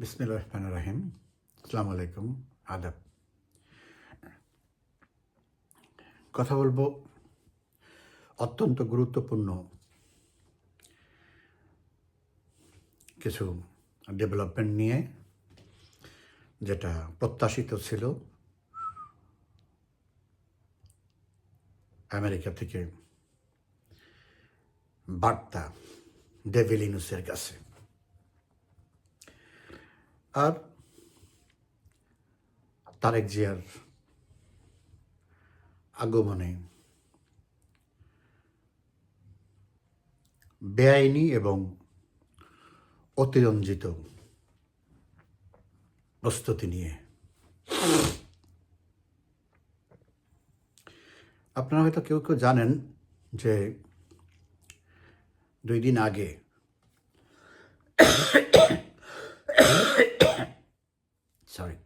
বিসমিল্লা রহমান রাহিম। আসসালামু আলাইকুম, আদাব। কথা বলব অত্যন্ত গুরুত্বপূর্ণ কিছু ডেভেলপমেন্ট নিয়ে, যেটা প্রত্যাশিত ছিল আমেরিকা থেকে বার্তা ডেভিলিনুসের কাছে। আর তারেক জিয়ার আগমনে বেআইনি এবং অতিরঞ্জিত প্রস্তুতি নিয়ে। আপনারা হয়তো কেউ কেউ জানেন যে দুই দিন আগে সরি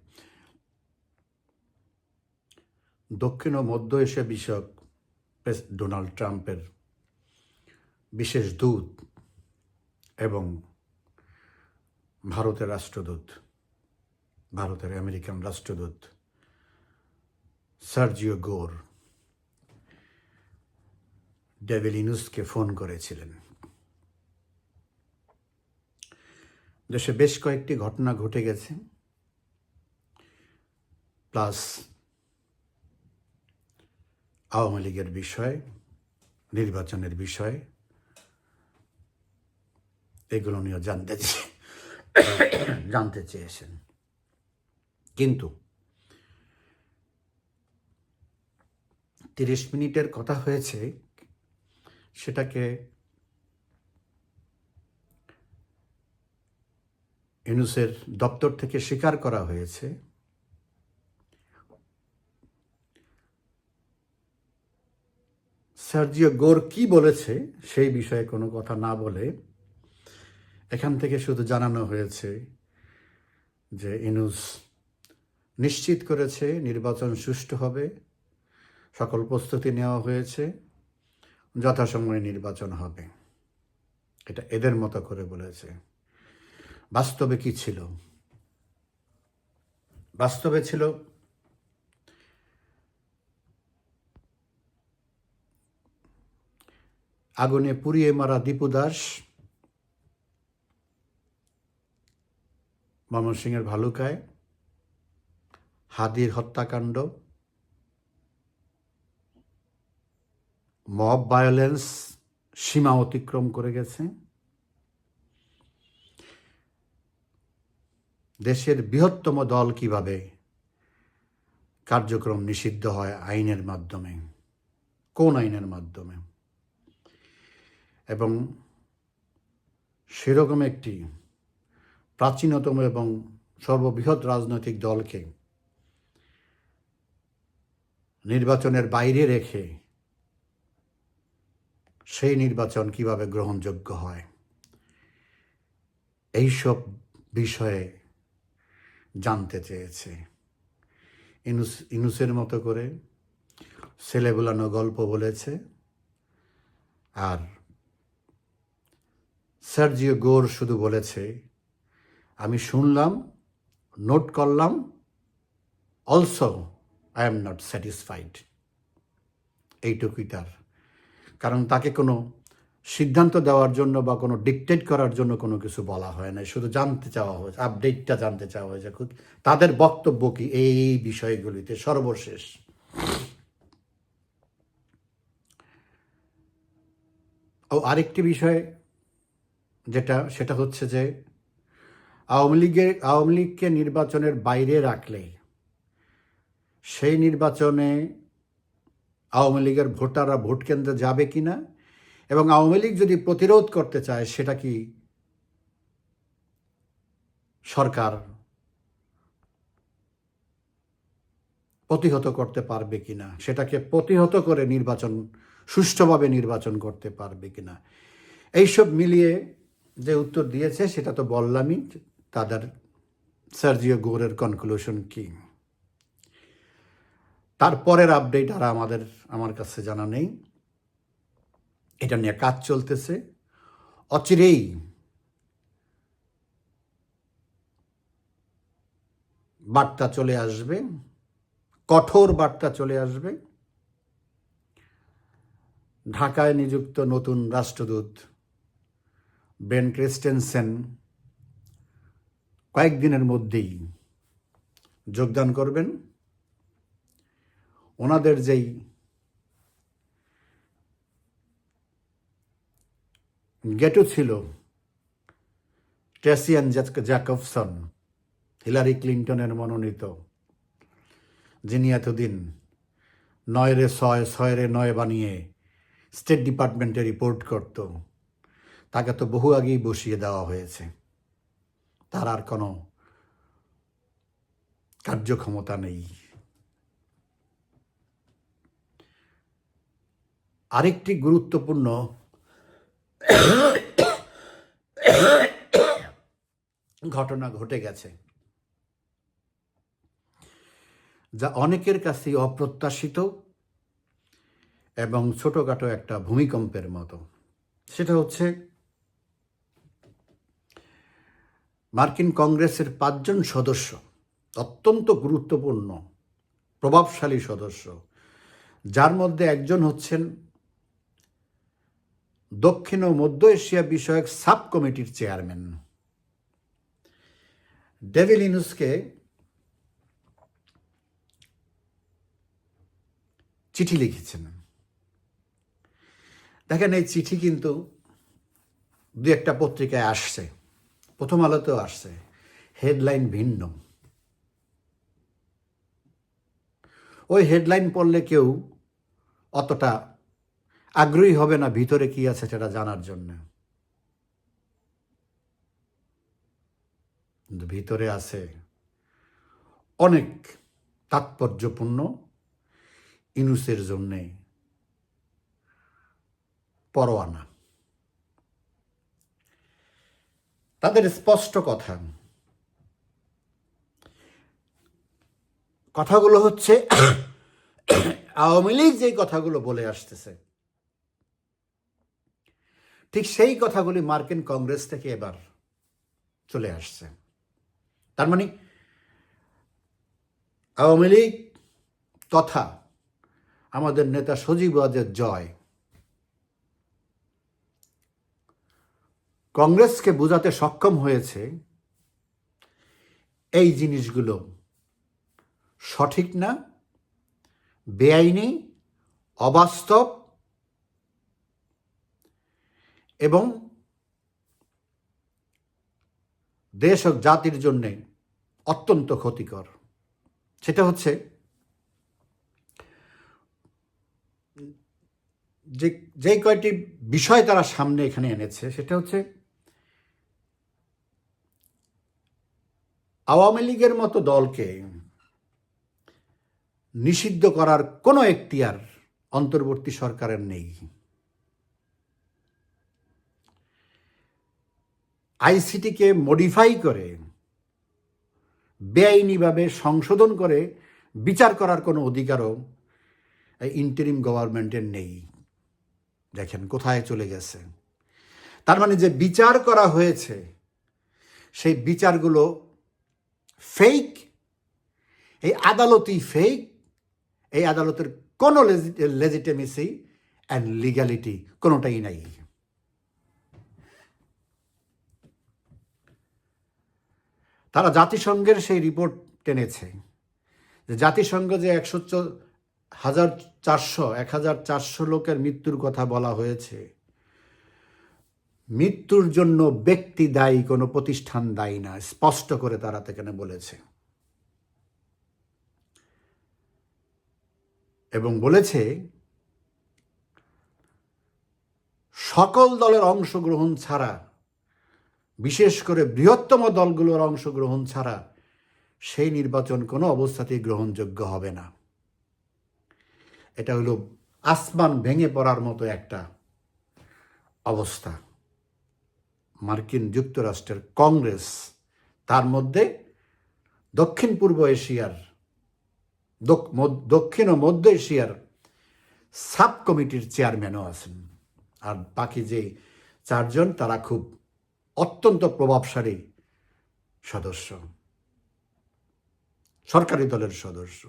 দক্ষিণ ও মধ্য এশিয়া বিষয়ক ডোনাল্ড ট্রাম্পের বিশেষ দূত এবং ভারতের রাষ্ট্রদূত, ভারতের আমেরিকান রাষ্ট্রদূত সার্জিও গোর ডেভিলিনুসকে ফোন করেছিলেন। দেশে বেশ কয়েকটি ঘটনা ঘটে গেছে, প্লাস আওয়ামী লীগের বিষয়, নির্বাচনের বিষয়, এগুলো নিয়ে জানতে জানতে চেয়েছেন। কিন্তু তিরিশ মিনিটের কথা হয়েছে, সেটাকে ইউনুসের দপ্তর থেকে স্বীকার করা হয়েছে। সার্জিও গোর কি বলেছে সেই বিষয়ে কোনো কথা না বলে এখান থেকে শুধু জানানো হয়েছে যে ইনুস নিশ্চিত করেছে নির্বাচন সুষ্ঠু হবে, সকল প্রস্তুতি নেওয়া হয়েছে, যথাসময়ে নির্বাচন হবে। এটা এদের মতো করে বলেছে। বাস্তবে কি ছিল? বাস্তবে ছিল আগুনে পুড়িয়ে মারা দীপু দাস। ময়মনসিংহের ভালুকায়। হাদির হত্যাকাণ্ড। মব ভায়োলেন্স সীমা অতিক্রম করে গেছে। দেশের বৃহত্তম দল কীভাবে কার্যক্রম নিষিদ্ধ হয় আইনের মাধ্যমে? কোন আইনের মাধ্যমে? এবং সেরকম একটি প্রাচীনতম এবং সর্ববৃহৎ রাজনৈতিক দলকে নির্বাচনের বাইরে রেখে সেই নির্বাচন কীভাবে গ্রহণযোগ্য হয়? এইসব বিষয়ে জানতে চেয়েছে। ইনুস, ইনুসের মতো করে ছেলে বোলানো গল্প বলেছে। আর সার্জিও গোর শুধু বলেছে, আমি শুনলাম, নোট করলাম also I am not satisfied এইটুকুই তার। কারণ তাকে কোনো সিদ্ধান্ত দেওয়ার জন্য বা কোনো ডিকটেট করার জন্য কোনো কিছু বলা হয় না শুধু জানতে চাওয়া হয়েছে আপডেটটা জানতে চাওয়া হয়েছে। খুব- তাদের বক্তব্য কি? এই এই বিষয়গুলিতে সর্বশেষ। ও আরেকটি বিষয় যেটা, সেটা হচ্ছে যে আওয়ামী লীগের, আওয়ামী লীগকে নির্বাচনের বাইরে রাখলে সেই নির্বাচনে আওয়ামী লীগের ভোটাররা ভোট কেন্দ্রে যাবে কি না? এবং আওয়ামী লীগ যদি প্রতিরোধ করতে চায়, সেটা কি সরকার প্রতিহত করতে পারবে কি না? সেটাকে প্রতিহত করে নির্বাচন, সুষ্ঠুভাবে নির্বাচন করতে পারবে কি না? এইসব মিলিয়ে যে উত্তর দিয়েছে সেটা তো বললামই, তাদের সার্জিও গোরের কনক্লুশন কি? তারপরের আপডেট আর আমাদের, আমার কাছে জানা নেই। এটা নিয়ে কাজ চলতেছে। অচিরেই বার্তা চলে আসবে, কঠোর বার্তা চলে আসবে। ঢাকায় নিযুক্ত নতুন রাষ্ট্রদূত বেন ক্রিস্টেনসেন কয়েকদিনের মধ্যেই যোগদান করবেন। ওনাদের যেই গেটু ছিল ট্রেসিয়ান জ্যাকবসন, হিলারি ক্লিন্টনের মনোনীত, যিনি এতদিন নয় রে ছয় ছয় রে নয় বানিয়ে স্টেট ডিপার্টমেন্টে রিপোর্ট করত। তাকে তো বহু আগেই বসিয়ে দেওয়া হয়েছে। তার আর কোনো কার্যক্ষমতা নেই। আরেকটি গুরুত্বপূর্ণ ঘটনা ঘটে গেছে, যা অনেকের কাছেই অপ্রত্যাশিত এবং ছোটখাটো একটা ভূমিকম্পের মতো। সেটা হচ্ছে মার্কিন কংগ্রেসের পাঁচজন সদস্য, অত্যন্ত গুরুত্বপূর্ণ, প্রভাবশালী সদস্য, যার মধ্যে একজন হচ্ছেন দক্ষিণ ও মধ্য এশিয়া বিষয়ক সাব কমিটির চেয়ারম্যান। ডেভিল ইনুসকে চিঠি লিখেছেন। দেখেন, এই চিঠি কিন্তু দু একটা পত্রিকায় আসছে। প্রথম আলোতেও আসছে, হেডলাইন ভিন্ন। ওই হেডলাইন পড়লে কেউ অতটা আগ্রহী হবে না ভিতরে কি আছে সেটা জানার জন্য। ভিতরে আছে অনেক তাৎপর্যপূর্ণ ইনুসের জন্যে পরোয়ানা। তাদের স্পষ্ট কথা। কথাগুলো হচ্ছে, আওয়ামী লীগ যে কথাগুলো বলে আসতেছে, ঠিক সেই কথাগুলি মার্কিন কংগ্রেস থেকে এবার চলে আসছে। তার মানে আওয়ামী লীগ তথা আমাদের নেতা সজীব ওয়াজের জয় কংগ্রেসকে বোঝাতে সক্ষম হয়েছে এই জিনিসগুলো। সঠিক না, বেআইনি, অবাস্তব এবং দেশ ও জাতির জন্যে অত্যন্ত ক্ষতিকর। সেটা হচ্ছে যে যে কয়টি বিষয় তারা সামনে এখানে এনেছে, সেটা হচ্ছে আওয়ামী লীগের মতো দলকে নিষিদ্ধ করার কোনো এখতিয়ার অন্তর্বর্তী সরকারের নেই। আইসিটিকে মডিফাই করে, বেআইনিভাবে সংশোধন করে বিচার করার কোনো অধিকারও ইন্টারিম গভর্নমেন্টের নেই। দেখেন কোথায় চলে গেছে। তার মানে যে বিচার করা হয়েছে, সেই বিচারগুলো ফেক এই আদালতই ফেক এই আদালতের কোনো লেজিটেমেসি অ্যান্ড লিগ্যালিটি কোনোটাই নাই। তারা জাতিসংঘের সেই রিপোর্ট টেনেছে যে জাতিসংঘ যে একশো হাজার চারশো, এক হাজার চারশো লোকের মৃত্যুর কথা বলা হয়েছে মৃত্যুর জন্য ব্যক্তি দায়ী, কোনো প্রতিষ্ঠান দায়ী না, স্পষ্ট করে তারা সেখানে বলেছে। এবং বলেছে, সকল দলের অংশগ্রহণ ছাড়া, বিশেষ করে বৃহত্তম দলগুলোর অংশগ্রহণ ছাড়া, সেই নির্বাচন কোনো অবস্থাতেই গ্রহণযোগ্য হবে না। এটা হলো আসমান ভেঙে পড়ার মতো একটা অবস্থা। মার্কিন যুক্তরাষ্ট্রের কংগ্রেস, তার মধ্যে দক্ষিণ পূর্ব এশিয়ার দক্ষিণ ও মধ্য এশিয়ার সাব কমিটির চেয়ারম্যানও আছেন। আর বাকি যে চারজন, তারা খুব অত্যন্ত প্রভাবশালী সদস্য, সরকারি দলের সদস্য।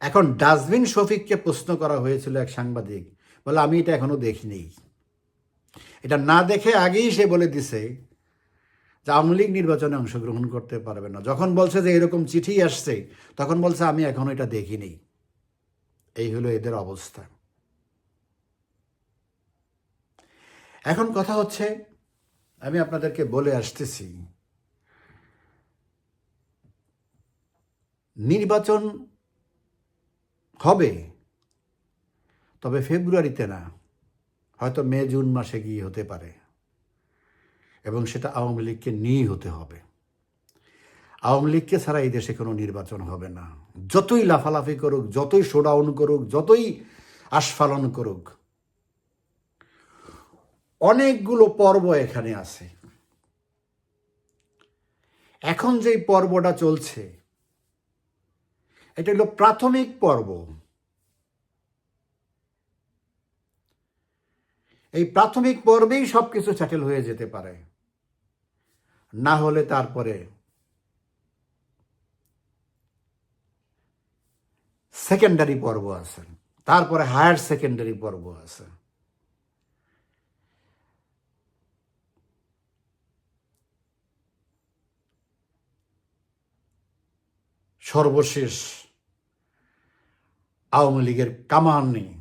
এখন ডাস্টবিন শফিককে প্রশ্ন করা হয়েছিল এক সাংবাদিক বলে, আমি এটা এখনও দেখিনি। এটা না দেখে আগেই সে বলে দিছে যে আওয়ামী লীগ নির্বাচনে অংশগ্রহণ করতে পারবে না। যখন বলছে যে এরকম চিঠি আসছে, তখন বলছে, আমি এখনও এটা দেখিনি। এই হলো এদের অবস্থা। এখন কথা হচ্ছে, আমি আপনাদেরকে বলে আসতেছি, নির্বাচন হবে তবে ফেব্রুয়ারিতে না, হয়তো মে, জুন মাসে গিয়ে হতে পারে। এবং সেটা আওয়ামী লীগকে নিয়েই হতে হবে। আওয়ামী লীগকে ছাড়া এই দেশে কোনো নির্বাচন হবে না। যতই লাফালাফি করুক, যতই শোডাউন করুক, যতই আস্ফালন করুক, অনেকগুলো পর্ব এখানে আছে। এখন যেই পর্বটা চলছে, এটা হলো প্রাথমিক পর্ব। এই প্রাথমিক পর্বেই সবকিছু সেটেল হয়ে যেতে পারে। না হলে তারপরে সেকেন্ডারি পর্ব আছে, তারপরে হায়ার সেকেন্ডারি পর্ব আছে। সর্বশেষ আওয়ামী লীগের কামানি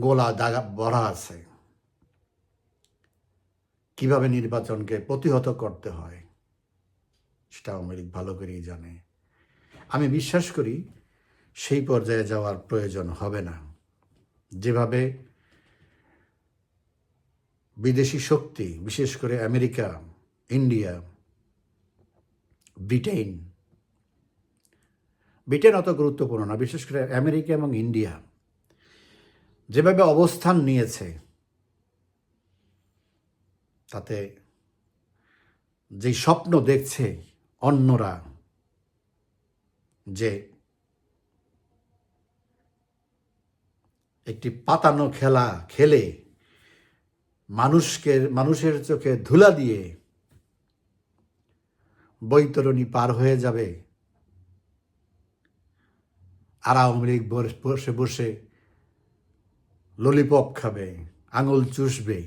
গোলা দাগা ভরা আছে। কীভাবে নির্বাচনকে প্রতিহত করতে হয় সেটা আওয়ামী লীগ ভালো করেই জানে। আমি বিশ্বাস করি সেই পর্যায়ে যাওয়ার প্রয়োজন হবে না। যেভাবে বিদেশি শক্তি, বিশেষ করে আমেরিকা, ইন্ডিয়া, ব্রিটেন ব্রিটেন অত গুরুত্বপূর্ণ না, বিশেষ করে আমেরিকা এবং ইন্ডিয়া যেভাবে অবস্থান নিয়েছে, তাতে যেই স্বপ্ন দেখছে অন্যরা যে একটি পাতানো খেলা খেলে মানুষকে, মানুষের চোখে ধুলা দিয়ে বৈতরণী পার হয়ে যাবে। আর আওয়ামী লীগ বসে বসে ললিপপ খাবে, আঙুল চুষবে।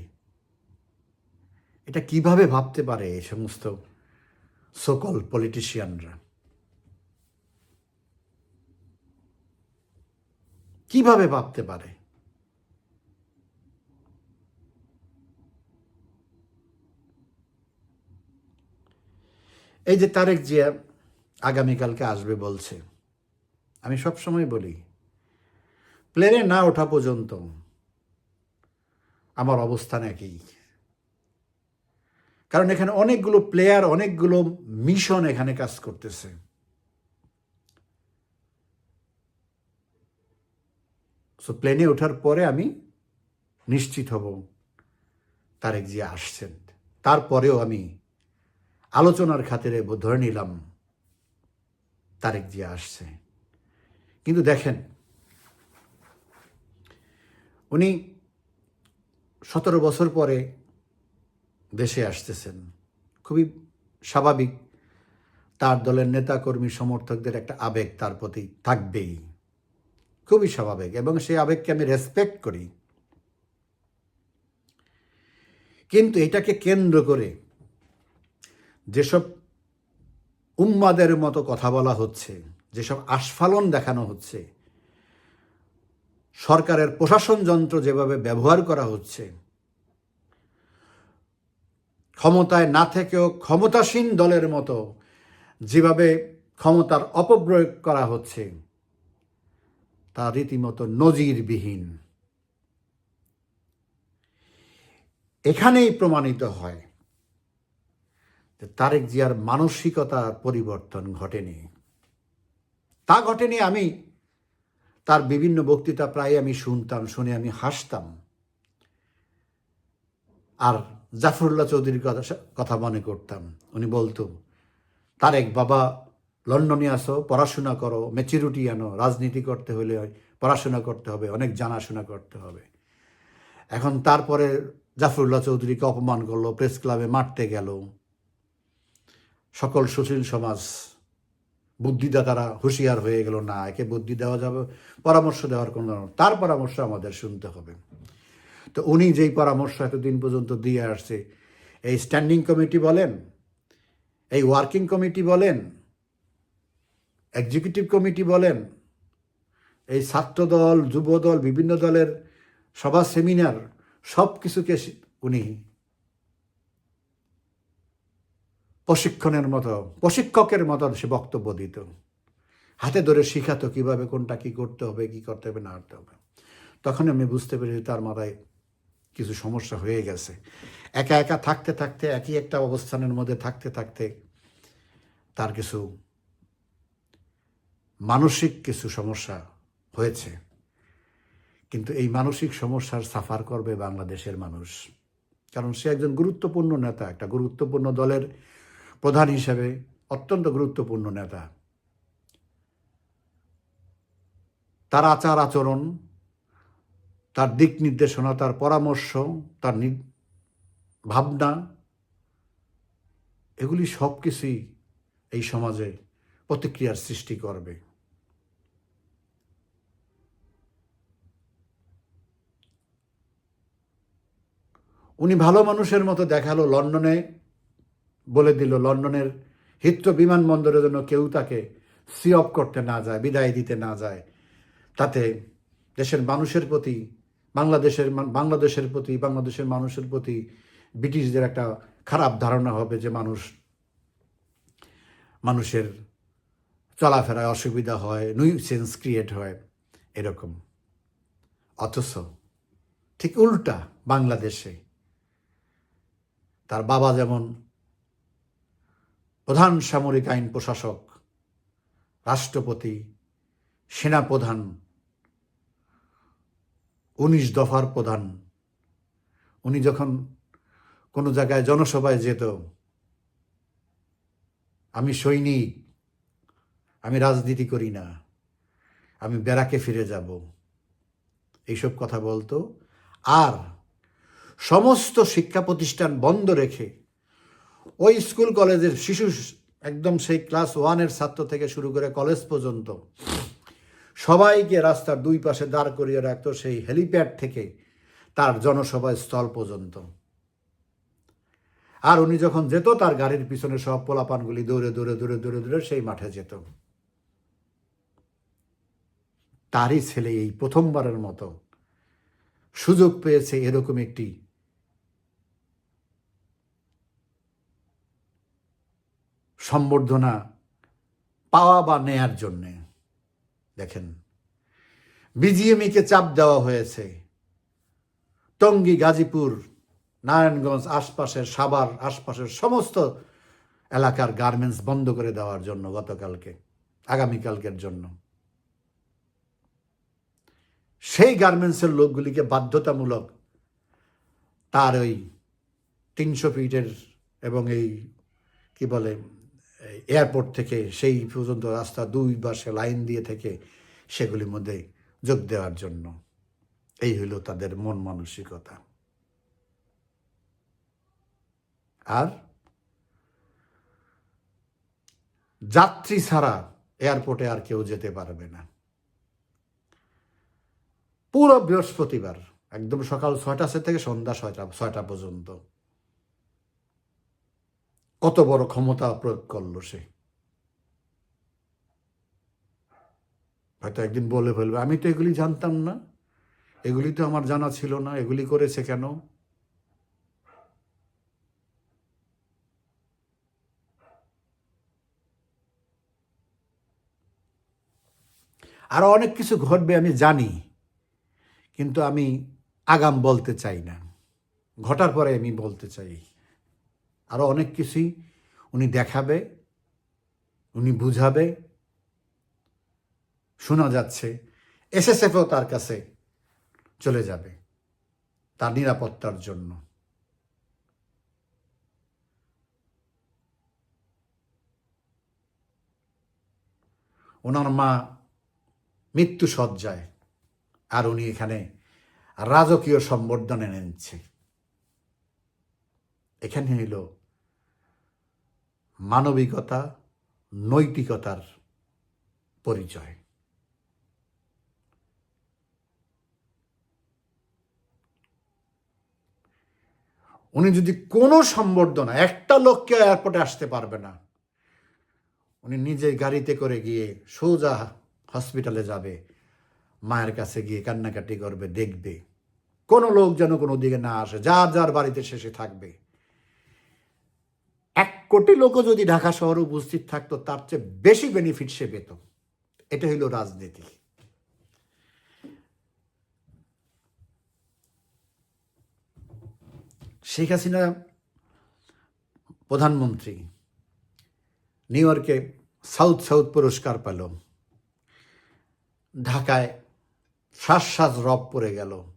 এটা কীভাবে ভাবতে পারে এই সমস্ত সকল পলিটিশিয়ানরা কীভাবে ভাবতে পারে? এই যে তারেক জিয়া আগামীকালকে আসবে বলছে, আমি সবসময় বলি প্লেনে না ওঠা পর্যন্ত আমার অবস্থান একই। কারণ এখানে অনেকগুলো প্লেয়ার অনেকগুলো মিশন এখানে কাজ করতেছে। সো প্লেনে ওঠার পরে আমি নিশ্চিত হব তারেক জিয়া আসছেন। তারপরেও আমি আলোচনার খাতিরে ধরে নিলাম তারেক জিয়া আসছে। কিন্তু দেখেন, উনি সতেরো বছর পরে দেশে আসতেছেন। খুবই স্বাভাবিক। তার দলের নেতাকর্মী সমর্থকদের একটা আবেগ তার প্রতি থাকবেই। খুবই স্বাভাবিক এবং সেই আবেগকে আমি রেসপেক্ট করি। কিন্তু এটাকে কেন্দ্র করে যেসব উম্মাদের মতো কথা বলা হচ্ছে, যেসব আস্ফালন দেখানো হচ্ছে সরকারের প্রশাসন যন্ত্র যেভাবে ব্যবহার করা হচ্ছে, ক্ষমতায় না থেকেও ক্ষমতাসীন দলের মতো যেভাবে ক্ষমতার অপপ্রয়োগ করা হচ্ছে, তা রীতিমতো নজিরবিহীন। এখানেই প্রমাণিত হয় যে তারেক জিয়ার মানসিকতার পরিবর্তন ঘটেনি। তা ঘটেনি আমি তার বিভিন্ন বক্তৃতা প্রায় আমি শুনতাম, শুনে আমি হাসতাম। আর জাফরুল্লাহ চৌধুরীর কথা কথা মনে করতাম। উনি বলতো তার এক বাবা, লন্ডনে আসো, পড়াশোনা করো ম্যাচুরিটি আনো, রাজনীতি করতে হলে পড়াশোনা করতে হবে, অনেক জানাশোনা করতে হবে। এখন তারপরে জাফরুল্লাহ চৌধুরীকে অপমান করল প্রেস ক্লাবে মারতে গেল। সকল সুশীল সমাজ বুদ্ধিদাতারা হুঁশিয়ার হয়ে গেল, না, একে বুদ্ধি দেওয়া যাবে, পরামর্শ দেওয়ার কোনো তার পরামর্শ আমাদের শুনতে হবে। তো উনি যেই পরামর্শ এতদিন পর্যন্ত দিয়ে আসছে, এই স্ট্যান্ডিং কমিটি বলেন, এই ওয়ার্কিং কমিটি বলেন এক্সিকিউটিভ কমিটি বলেন, এই ছাত্রদল, যুবদল, বিভিন্ন দলের সভা সেমিনার সব কিছুকে উনি প্রশিক্ষণের মতো, প্রশিক্ষকের মতো সে বক্তব্য দিত। হাতে ধরে শিখাতো কীভাবে কোনটা কি করতে হবে, কি করতে হবে, না করতে হবে। তখন আমি বুঝতে পেরেছি তার মাথায় কিছু সমস্যা হয়ে গেছে। একা একা থাকতে থাকতে, একই একটা অবস্থানের মধ্যে থাকতে থাকতে তার কিছু মানসিক কিছু সমস্যা হয়েছে। কিন্তু এই মানসিক সমস্যার সাফার করবে বাংলাদেশের মানুষ। কারণ সে একজন গুরুত্বপূর্ণ নেতা, একটা গুরুত্বপূর্ণ দলের প্রধান হিসেবে অত্যন্ত গুরুত্বপূর্ণ নেতা। তার আচার আচরণ, তার দিক নির্দেশনা, তার পরামর্শ, তার ভাবনা, এগুলি সব কিছুই এই সমাজে প্রতিক্রিয়ার সৃষ্টি করবে। উনি ভালো মানুষের মতো দেখাল লন্ডনে। বলে দিল লন্ডনের হিত্র বিমানবন্দরের জন্য কেউ তাকে সি অফ করতে না যায়, বিদায় দিতে না যায়। তাতে দেশের মানুষের প্রতি, বাংলাদেশের বাংলাদেশের প্রতি, বাংলাদেশের মানুষের প্রতি ব্রিটিশদের একটা খারাপ ধারণা হবে যে মানুষ, মানুষের চলাফেরায় অসুবিধা হয় সেন্স ক্রিয়েট হয়, এরকম। অথচ ঠিক উল্টা বাংলাদেশে তার বাবা যেমন প্রধান সামরিক আইন প্রশাসক, রাষ্ট্রপতি, সেনাপ্রধান, উনিশ দফার প্রধান। উনি যখন কোনো জায়গায় জনসভায় যেত, আমি সৈনিক, আমি রাজনীতি করি না, আমি বেড়াকে ফিরে যাব। এইসব কথা বলতো। আর সমস্ত শিক্ষা প্রতিষ্ঠান বন্ধ রেখে ওই স্কুল কলেজের শিশু একদম সেই ক্লাস ওয়ানের ছাত্র থেকে শুরু করে কলেজ পর্যন্ত সবাইকে রাস্তার দুই পাশে দাঁড় করিয়ে রাখতো সেই হেলিপ্যাড থেকে তার জনসভা স্থল পর্যন্ত। আর উনি যখন যেত, তার গাড়ির পিছনে সব পোলাপানগুলি দৌড়ে দৌড়ে দৌড়ে দৌড়ে দৌড়ে সেই মাঠে যেত। তারই ছেলে এই প্রথমবারের মতো সুযোগ পেয়েছে এরকম একটি সম্বর্ধনা পাওয়া বা নেয়ার জন্যে। দেখেন, বিজিএমইকে চাপ দেওয়া হয়েছে। টঙ্গী, গাজীপুর, নারায়ণগঞ্জ আশপাশের সাভার, আশপাশের সমস্ত এলাকার গার্মেন্টস বন্ধ করে দেওয়ার জন্য গতকালকে, আগামীকালকের জন্য। সেই গার্মেন্টসের লোকগুলিকে বাধ্যতামূলক তার ওই তিনশো ফিটের এবং এই, কি বলে এয়ারপোর্ট থেকে সেই পর্যন্ত রাস্তা দুই পাশে লাইন দিয়ে থেকে সেগুলির মধ্যে যোগ দেওয়ার জন্য। এই হইল তাদের মন মানসিকতা। আর যাত্রী ছাড়া এয়ারপোর্টে আর কেউ যেতে পারবে না। পুরো বৃহস্পতিবার, একদম সকাল ছয়টা থেকে সন্ধ্যা ছয়টা ছয়টা পর্যন্ত। কত বড় ক্ষমতা প্রয়োগ করল সে? হয়তো একদিন বলে ফেলবে, আমি তো এগুলি জানতাম না। এগুলি তো আমার জানা ছিল না। এগুলি করেছে কেন? আরও অনেক কিছু ঘটবে আমি জানি, কিন্তু আমি আগাম বলতে চাই না। ঘটার পরে আমি বলতে চাই। আরও অনেক কিছুই উনি দেখাবে, উনি বুঝাবে, শোনা যাচ্ছে। এসএসএফও তার কাছে চলে যাবে তার নিরাপত্তার জন্য। ওনার মা মৃত্যু সজ্জায় আর উনি এখানে রাজকীয় সম্বর্ধনে নিচ্ছে এখানে হইল মানবিকতা, নৈতিকতার পরিচয়। উনি যদি কোনো সম্বর্ধনা, একটা লোককে এয়ারপোর্টে আসতে পারবে না, উনি নিজে গাড়িতে করে গিয়ে সোজা হসপিটালে যাবে, মায়ের কাছে গিয়ে কান্নাকাটি করবে, দেখবে। কোনো লোক যেন কোনো দিকে না আসে, যার যার বাড়িতে শেষে থাকবে। এক কোটি লোকও যদি ঢাকা শহরে উপস্থিত থাকতো, তার চেয়ে বেশি বেনিফিট সে পেত। এটা হইল রাজনীতি। শেখ হাসিনা প্রধানমন্ত্রী, নিউ ইয়র্কে সাউথ সাউথ পুরস্কার পেল। ঢাকায় শ্বাস শ্বাস রব পড়ে গেল।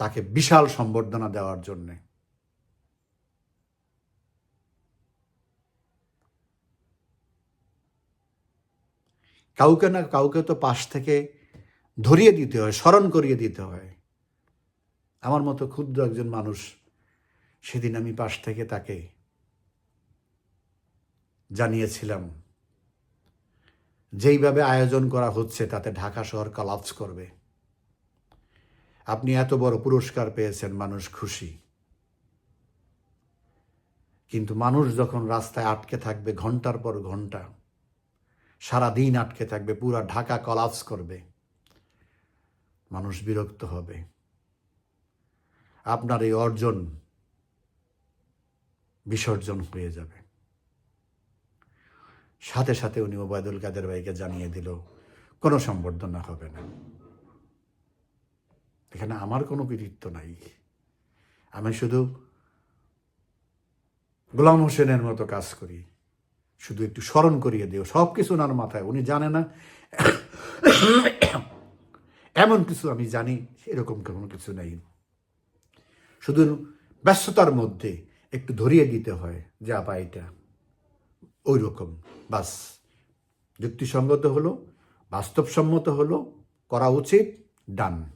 তাকে বিশাল সম্বর্ধনা দেওয়ার জন্যে। কাউকে না কাউকে তো পাশ থেকে ধরিয়ে দিতে হয়, স্মরণ করিয়ে দিতে হয়। আমার মতো ক্ষুদ্র একজন মানুষ সেদিন আমি পাশ থেকে তাকে জানিয়েছিলাম, যেইভাবে আয়োজন করা হচ্ছে তাতে ঢাকা শহর কলাপস করবে। আপনি এত বড় পুরস্কার পেয়েছেন, মানুষ খুশি। কিন্তু মানুষ যখন রাস্তায় আটকে থাকবে ঘণ্টার পর ঘণ্টা সারা দিন আটকে থাকবে, পুরা ঢাকা কলাপস করবে, মানুষ বিরক্ত হবে। আপনার এই অর্জন বিসর্জন হয়ে যাবে। সাথে সাথে উনি ওবায়দুল কাদের ভাইকে জানিয়ে দিল, কোনো সম্বর্ধনা হবে না। এখানে আমার কোনো কৃতিত্ব নাই। আমি শুধু গোলাম হোসেনের মতো কাজ করি। শুধু একটু স্মরণ করিয়ে দিও। সব কিছু ওনার মাথায়। উনি জানে না। এমন কিছু আমি জানি এরকম কোনো কিছু নেই। শুধু ব্যস্ততার মধ্যে একটু ধরিয়ে দিতে হয়, যে আপা এটা। ওই রকম বাস। যুক্তিসঙ্গত হলো, বাস্তবসম্মত হলো, করা উচিত, ডান।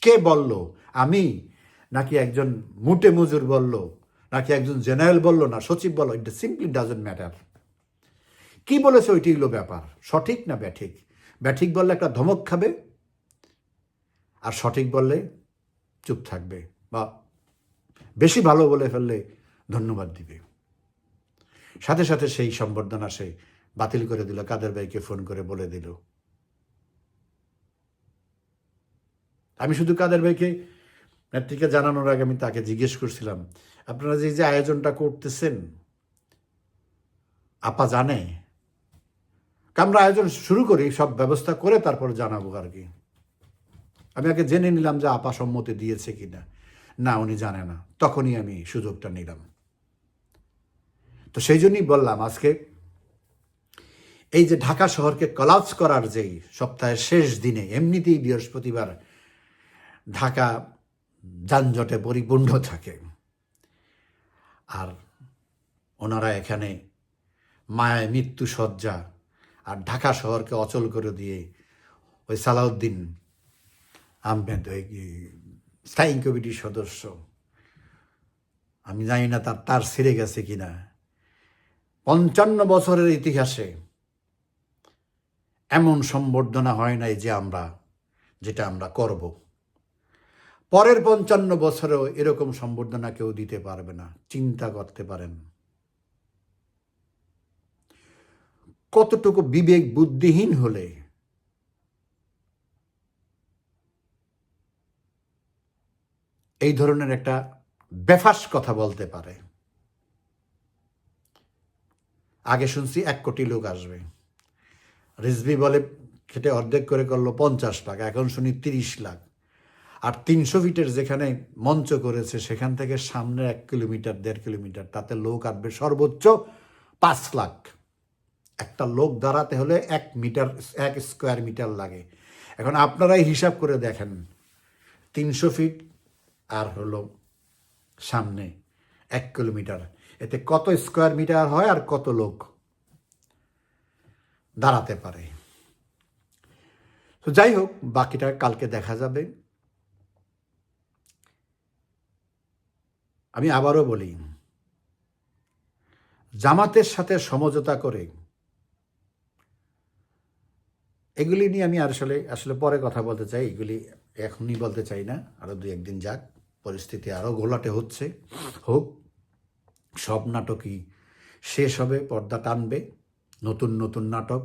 কে বলল? আমি? নাকি একজন মুটে মজুর বলল? নাকি একজন জেনারেল বলল? না, সচিব বলল? ইট সিম্পলি ডাজন্ট ম্যাটার কি বলেছে ওইটি হলো ব্যাপার? সঠিক না ব্যাঠিক? ব্যাঠিক বললে একটা ধমক খাবে? আর সঠিক বললে চুপ থাকবে বা বেশি ভালো বলে ফেললে ধন্যবাদ দিবে। সাথে সাথে সেই সম্বর্ধনা সে বাতিল করে দিল। কাদের ভাইকে ফোন করে বলে দিল। আমি শুধু কাদের ভাইকে নেত্রীকে জানানোর আগে আমি তাকে জিজ্ঞেস করছিলাম, আপনারা যে যে আয়োজনটা করতেছেন, আপা জানে? আমরা আয়োজন শুরু করি, সব ব্যবস্থা করে তারপর জানাব আর কি। আমি আগে জেনে নিলাম যে আপা সম্মতি দিয়েছে কিনা। না, উনি জানে না। তখনই আমি সুযোগটা নিলাম। তো সেই জন্যই বললাম, আজকে এই যে ঢাকা শহরকে কলাপস করার যেই সপ্তাহের শেষ দিনে, এমনিতেই বৃহস্পতিবার ঢাকা যানজটে পরিপূর্ণ থাকে। আর ওনারা এখানে মায়ায় মৃত্যু সজ্জা আর ঢাকা শহরকে অচল করে দিয়ে ওই সালাউদ্দিন আহমেদ, ওই স্থায়ী কমিটির সদস্য, আমি জানি না তার তার ছেড়ে গেছে কিনা। পঞ্চান্ন বছরের ইতিহাসে এমন সম্বর্ধনা হয় নাই যে আমরা, যেটা আমরা করব। পরের পঞ্চান্ন বছরেও এরকম সম্বর্ধনা কেউ দিতে পারবে না। চিন্তা করতে পারেন। কতটুকু বিবেক বুদ্ধিহীন হলে এই ধরনের একটা বেফাস কথা বলতে পারে। আগে শুনছি এক কোটি লোক আসবে। রিজভি বলে খেটে অর্ধেক করে করল পঞ্চাশ লাখ, এখন শুনি তিরিশ লাখ। আর তিনশো ফিটের যেখানে মঞ্চ করেছে, সেখান থেকে সামনে এক কিলোমিটার, দেড় কিলোমিটার। তাতে লোক আসবে সর্বোচ্চ পাঁচ লাখ। একটা লোক দাঁড়াতে হলে এক মিটার, এক স্কোয়ার মিটার লাগে। এখন আপনারাই হিসাব করে দেখেন। তিনশো ফিট আর হলো সামনে এক কিলোমিটার। এতে কত স্কোয়ার মিটার হয় আর কত লোক দাঁড়াতে পারে। তো যাই হোক, বাকিটা কালকে দেখা যাবে। আমি আবারও বলি, জামাতের সাথে সমঝোতা করে এগুলি নিয়ে আমি আসলে আসলে পরে কথা বলতে চাই। এগুলি এখনই বলতে চাই না। আরও দু একদিন যাক। পরিস্থিতি আরও ঘোলাটে হচ্ছে। হোক, সব নাটকই শেষ হবে, পর্দা টানবে। নতুন নতুন নাটক।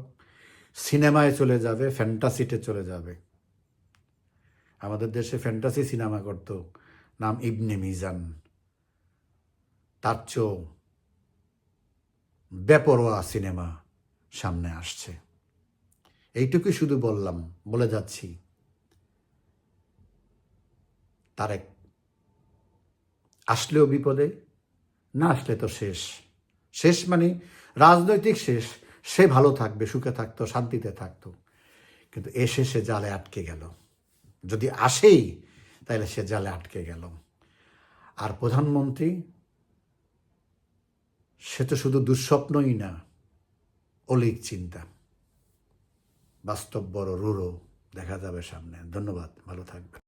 সিনেমায় চলে যাবে, ফ্যান্টাসিতে চলে যাবে। আমাদের দেশে ফ্যান্টাসি সিনেমা করত, নাম ইবনে মিজান। তার চেয়েও বেপরোয়া সিনেমা সামনে আসছে। এইটুকুই শুধু বললাম, বলে যাচ্ছি। তারেক, আসলেও বিপদে? না আসলে তো শেষ। শেষ মানে রাজনৈতিক শেষ। সে ভালো থাকবে, সুখে থাকতো, শান্তিতে থাকতো। কিন্তু এসে সে জালে আটকে গেল। যদি আসেই তাহলে সে জালে আটকে গেল। আর প্রধানমন্ত্রী সে তো শুধু দুঃস্বপ্নই না, অলিক চিন্তা। বাস্তব বড় রুরো দেখা যাবে সামনে। ধন্যবাদ, ভালো থাকবে